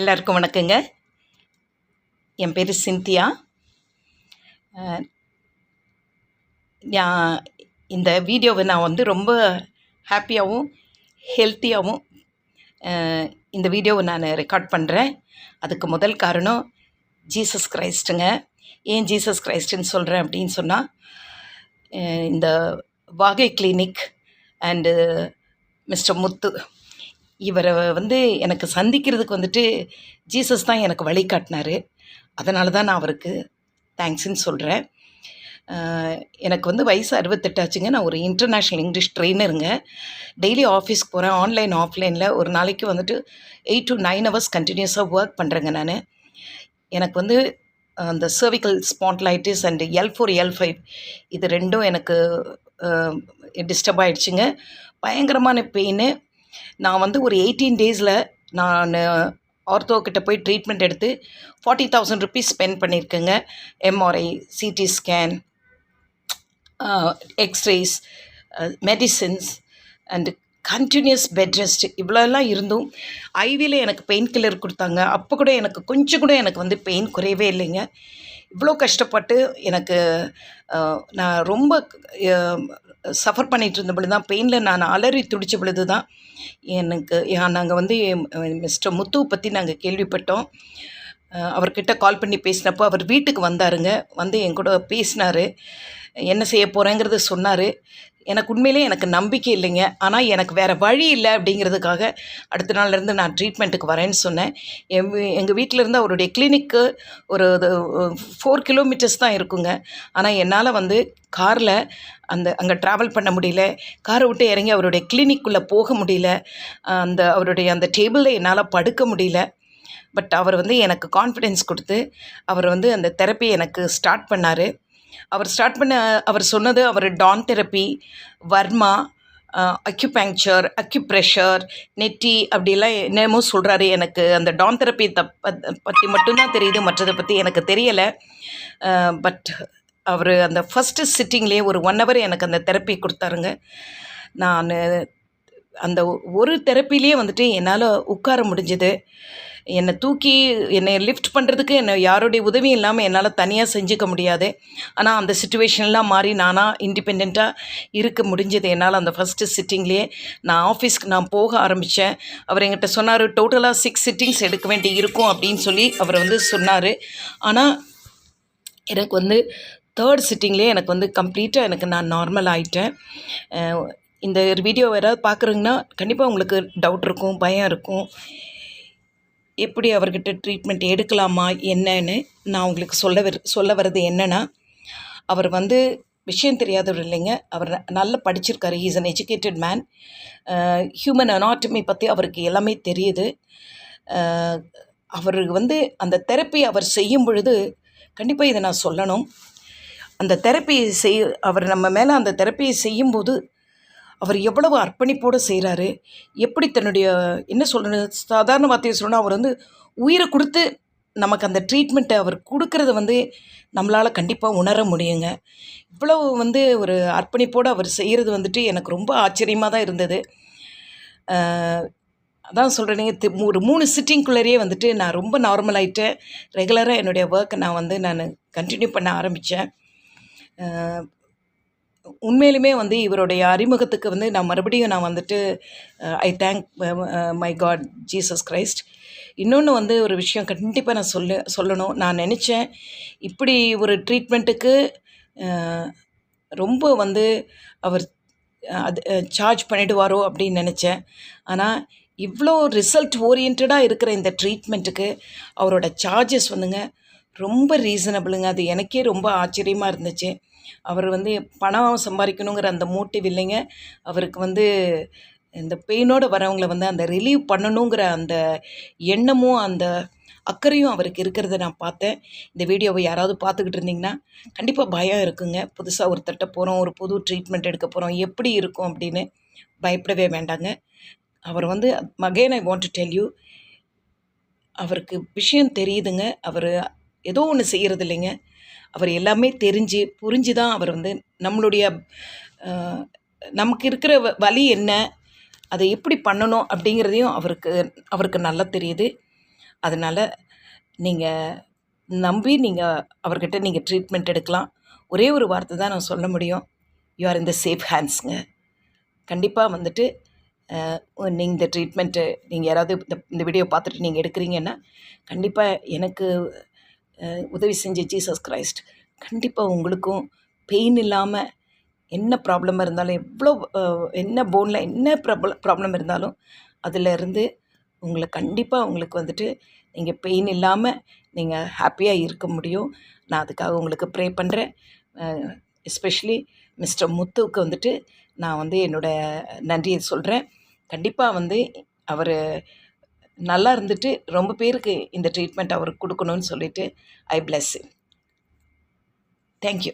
எல்லாருக்கும் வணக்கங்க. என் பேர் சிந்தியா. நான் இந்த வீடியோவை நான் வந்து ரொம்ப ஹாப்பியாகவும் ஹெல்த்தியாகவும் இந்த வீடியோவை நான் ரெக்கார்ட் பண்ணுறேன் அதுக்கு முதல் காரணம் ஜீசஸ் கிரைஸ்ட்டுங்க. ஏன் ஜீசஸ் கிரைஸ்ட்டுன்னு சொல்கிறேன் அப்படின்னு சொன்னால் இந்த வாகை கிளினிக் அண்டு மிஸ்டர் முத்து இவரை வந்து எனக்கு சந்திக்கிறதுக்கு வந்துட்டு ஜீசஸ் தான் எனக்கு வழிகாட்டினாரு அதனால தான் நான் அவருக்கு தேங்க்ஸ்ன்னு சொல்கிறேன் எனக்கு வந்து வயசு அறுபத்தெட்டாச்சுங்க நான் ஒரு இன்டர்நேஷ்னல் இங்கிலீஷ் ட்ரெயினருங்க டெய்லி ஆஃபீஸ்க்கு போகிறேன் ஆன்லைன் ஆஃப்லைனில் ஒரு நாளைக்கு வந்துட்டு எயிட் டு நைன் ஹவர்ஸ் கண்டினியூஸாக ஒர்க் பண்ணுறேங்க நான். எனக்கு வந்து அந்த cervical spondylitis and L four L five இது ரெண்டும் எனக்கு டிஸ்டர்ப் ஆகிடுச்சுங்க பயங்கரமான பெயின் நான் வந்து ஒரு எயிட்டீன் டேஸில் நான் ஆர்த்தோக்கிட்ட போய் ட்ரீட்மெண்ட் எடுத்து forty thousand rupees spend பண்ணியிருக்கேங்க MRI CT scan x-rays medicines and continuous bed rest இவ்வளோலாம் இருந்தும் ஐவியில் எனக்கு பெயின் கில்லர் கொடுத்தாங்க. அப்போ கூட எனக்கு கொஞ்சம் கூட எனக்கு வந்து பெயின் குறையவே இல்லைங்க. இவ்வளோ கஷ்டப்பட்டு எனக்கு நான் ரொம்ப சஃபர் பண்ணிகிட்டு இருந்த பொழுது தான் பெயினில் நான் அலறி துடித்த பொழுது தான் எனக்கு நாங்கள் வந்து மிஸ்டர் முத்துவை பற்றி நாங்கள் கேள்விப்பட்டோம். அவர்கிட்ட கால் பண்ணி பேசினப்போ அவர் வீட்டுக்கு வந்தாருங்க. வந்து என் கூட பேசினார். என்ன செய்ய போகிறேங்கிறத சொன்னார். எனக்கு உண்மையிலே எனக்கு நம்பிக்கை இல்லைங்க. ஆனால் எனக்கு வேறு வழி இல்லை அப்படிங்கிறதுக்காக அடுத்த நாள்லேருந்து நான் ட்ரீட்மெண்ட்டுக்கு வரேன்னு சொன்னேன். என் எங்கள் வீட்டிலேருந்து அவருடைய கிளினிக்கு ஒரு ஃபோர் கிலோமீட்டர்ஸ் தான் இருக்குங்க. ஆனால் என்னால் வந்து காரில் அந்த அங்கே ட்ராவல் பண்ண முடியல. காரை விட்டு இறங்கி அவருடைய கிளினிக்குள்ளே போக முடியல. அந்த அவருடைய அந்த டேபிளில் என்னால் படுக்க முடியல. பட் அவர் வந்து எனக்கு கான்ஃபிடென்ஸ் கொடுத்து அவர் வந்து அந்த தெரப்பி எனக்கு ஸ்டார்ட் பண்ணார். அவர் ஸ்டார்ட் பண்ண அவர் சொன்னது அவர் டான் தெரப்பி வர்மா அக்யூபேங்க்சர் அக்யூப்ரெஷர் நெட்டி அப்படிலாம் என்னமோ சொல்கிறாரு எனக்கு. அந்த டான் தெரப்பி தப் பற்றி மட்டும்தான் தெரியுது மற்றதை பற்றி எனக்கு தெரியலை. பட் அவர் அந்த ஃபஸ்ட்டு சிட்டிங்லேயே ஒரு ஒன் ஹவர் எனக்கு அந்த தெரப்பி கொடுத்தாருங்க. நான் அந்த ஒரு தெரப்பிலேயே வந்துட்டு என்னால் உட்கார முடிஞ்சது. என்னை தூக்கி என்னை லிஃப்ட் பண்ணுறதுக்கு என்னை யாருடைய உதவியும் இல்லாமல் என்னால் தனியாக செஞ்சுக்க முடியாது. ஆனால் அந்த சுச்சுவேஷன்லாம் மாறி நானாக இண்டிபெண்ட்டாக இருக்க முடிஞ்சது. என்னால் அந்த ஃபஸ்ட்டு சிட்டிங்லேயே நான் ஆஃபீஸ்க்கு நான் போக ஆரம்பித்தேன் அவர் என்கிட்ட சொன்னார் டோட்டலாக சிக்ஸ் சிட்டிங்ஸ் எடுக்க வேண்டி இருக்கும் அப்படின்னு சொல்லி அவர் வந்து சொன்னார். ஆனால் எனக்கு வந்து தேர்ட் சிட்டிங்லேயே எனக்கு வந்து கம்ப்ளீட்டாக எனக்கு நான் நார்மல் ஆகிட்டேன் இந்த வீடியோ யாராவது பார்க்குறீங்கன்னா கண்டிப்பாக உங்களுக்கு டவுட் இருக்கும் பயம் இருக்கும். எப்படி அவர்கிட்ட ட்ரீட்மெண்ட் எடுக்கலாமா என்னன்னு நான் உங்களுக்கு சொல்ல வர சொல்ல வர்றது என்னென்னா அவர் வந்து விஷயம் தெரியாதவர் இல்லைங்க. அவர் நல்லா படிச்சிருக்காரு. Is an educated man human anatomy பற்றி அவருக்கு எல்லாமே தெரியுது. அவர் வந்து அந்த தெரப்பி அவர் செய்யும் பொழுது கண்டிப்பாக இதை நான் சொல்லணும். அந்த தெரப்பி செய் அவர் நம்ம மேலே அந்த தெரப்பியை செய்யும்போது அவர் எவ்வளவு அர்ப்பணிப்போடு செய்கிறாரு எப்படி தன்னுடைய என்ன சொல்கிறது சாதாரண வார்த்தையை சொல்லணும் அவர் வந்து உயிரை கொடுத்து நமக்கு அந்த ட்ரீட்மெண்ட்டை அவர் கொடுக்கறத வந்து நம்மளால் கண்டிப்பாக உணர முடியுங்க. இவ்வளவு வந்து ஒரு அர்ப்பணிப்போடு அவர் செய்கிறது வந்துட்டு எனக்கு ரொம்ப ஆச்சரியமாக தான் இருந்தது. அதான் சொல்கிறேனே ஒரு மூணு சிட்டிங்குள்ளேயே வந்துட்டு நான் ரொம்ப நார்மல் ஆகிட்டேன் ரெகுலராக என்னுடைய ஒர்க்கை நான் வந்து நான் கண்டினியூ பண்ண ஆரம்பித்தேன் உண்மையிலுமே வந்து இவருடைய அறிமுகத்துக்கு வந்து நான் மறுபடியும் நான் வந்துட்டு I thank my God Jesus Christ இன்னொன்று வந்து ஒரு விஷயம் கண்டிப்பாக நான் சொல்ல சொல்லணும். நான் நினச்சேன் இப்படி ஒரு ட்ரீட்மெண்ட்டுக்கு ரொம்ப வந்து அவர் அது சார்ஜ் பண்ணிடுவாரோ அப்படின்னு நினச்சேன். ஆனால் இவ்வளோ ரிசல்ட் ஓரியன்டாக இருக்கிற இந்த ட்ரீட்மெண்ட்டுக்கு அவரோட சார்ஜஸ் வந்துங்க ரொம்ப ரீசனபிளுங்க அது எனக்கே ரொம்ப ஆச்சரியமாக இருந்துச்சு. அவர் வந்து பணம் சம்பாதிக்கணுங்கிற அந்த மோட்டிவ் இல்லைங்க. அவருக்கு வந்து இந்த பெயினோடு வரவங்களை வந்து அந்த ரிலீவ் பண்ணணுங்கிற அந்த எண்ணமும் அந்த அக்கறையும் அவருக்கு இருக்கிறத நான் பார்த்தேன். இந்த வீடியோவை யாராவது பார்த்துக்கிட்டு இருந்தீங்கன்னா கண்டிப்பாக பயம் இருக்குங்க. புதுசாக ஒருத்தட்ட போகிறோம் ஒரு புது ட்ரீட்மெண்ட் எடுக்க போகிறோம் எப்படி இருக்கும் அப்படின்னு பயப்படவே வேண்டாங்க. அவர் வந்து மகேன் I want to tell you அவருக்கு விஷயம் தெரியுதுங்க. அவர் ஏதோ ஒன்று செய்கிறது இல்லைங்க. அவர் எல்லாமே தெரிஞ்சு புரிஞ்சு தான் அவர் வந்து நம்மளுடைய நமக்கு இருக்கிற வ- என்ன அதை எப்படி பண்ணணும் அப்படிங்கிறதையும் அவருக்கு அவருக்கு நல்லா தெரியுது. அதனால் நீங்கள் நம்பி நீங்கள் அவர்கிட்ட நீங்கள் ட்ரீட்மெண்ட் எடுக்கலாம். ஒரே ஒரு வார்த்தை தான் நான் சொல்ல முடியும். யூ ஆர் இந்த சேஃப் ஹேண்ட்ஸுங்க கண்டிப்பாக வந்துட்டு நீங்கள் இந்த ட்ரீட்மெண்ட்டு நீங்கள் யாராவது இந்த இந்த வீடியோ பார்த்துட்டு நீங்கள் எடுக்கிறீங்கன்னா கண்டிப்பாக எனக்கு உதவி செஞ்ச ஜீசஸ் கிரைஸ்ட். கண்டிப்பாக உங்களுக்கும் பெயின் இல்லாமல் என்ன ப்ராப்ளம் இருந்தாலும் எவ்வளோ என்ன போனில் என்ன ப்ராப்ளம் ப்ராப்ளம் இருந்தாலும் அதில் இருந்து உங்களை கண்டிப்பாக உங்களுக்கு வந்துட்டு நீங்கள் பெயின் இல்லாமல் நீங்கள் ஹாப்பியாக இருக்க முடியும். நான் அதுக்காக உங்களுக்கு ப்ரே பண்ணுறேன் எஸ்பெஷலி மிஸ்டர் முத்துவுக்கு வந்துட்டு நான் வந்து என்னோடய நன்றியை சொல்கிறேன் கண்டிப்பாக வந்து அவர் நல்லா இருந்துட்டு ரொம்ப பேருக்கு இந்த ட்ரீட்மெண்ட் அவருக்கு கொடுக்கணும்னு சொல்லிட்டு ஐ பிளஸ் தேங்க்யூ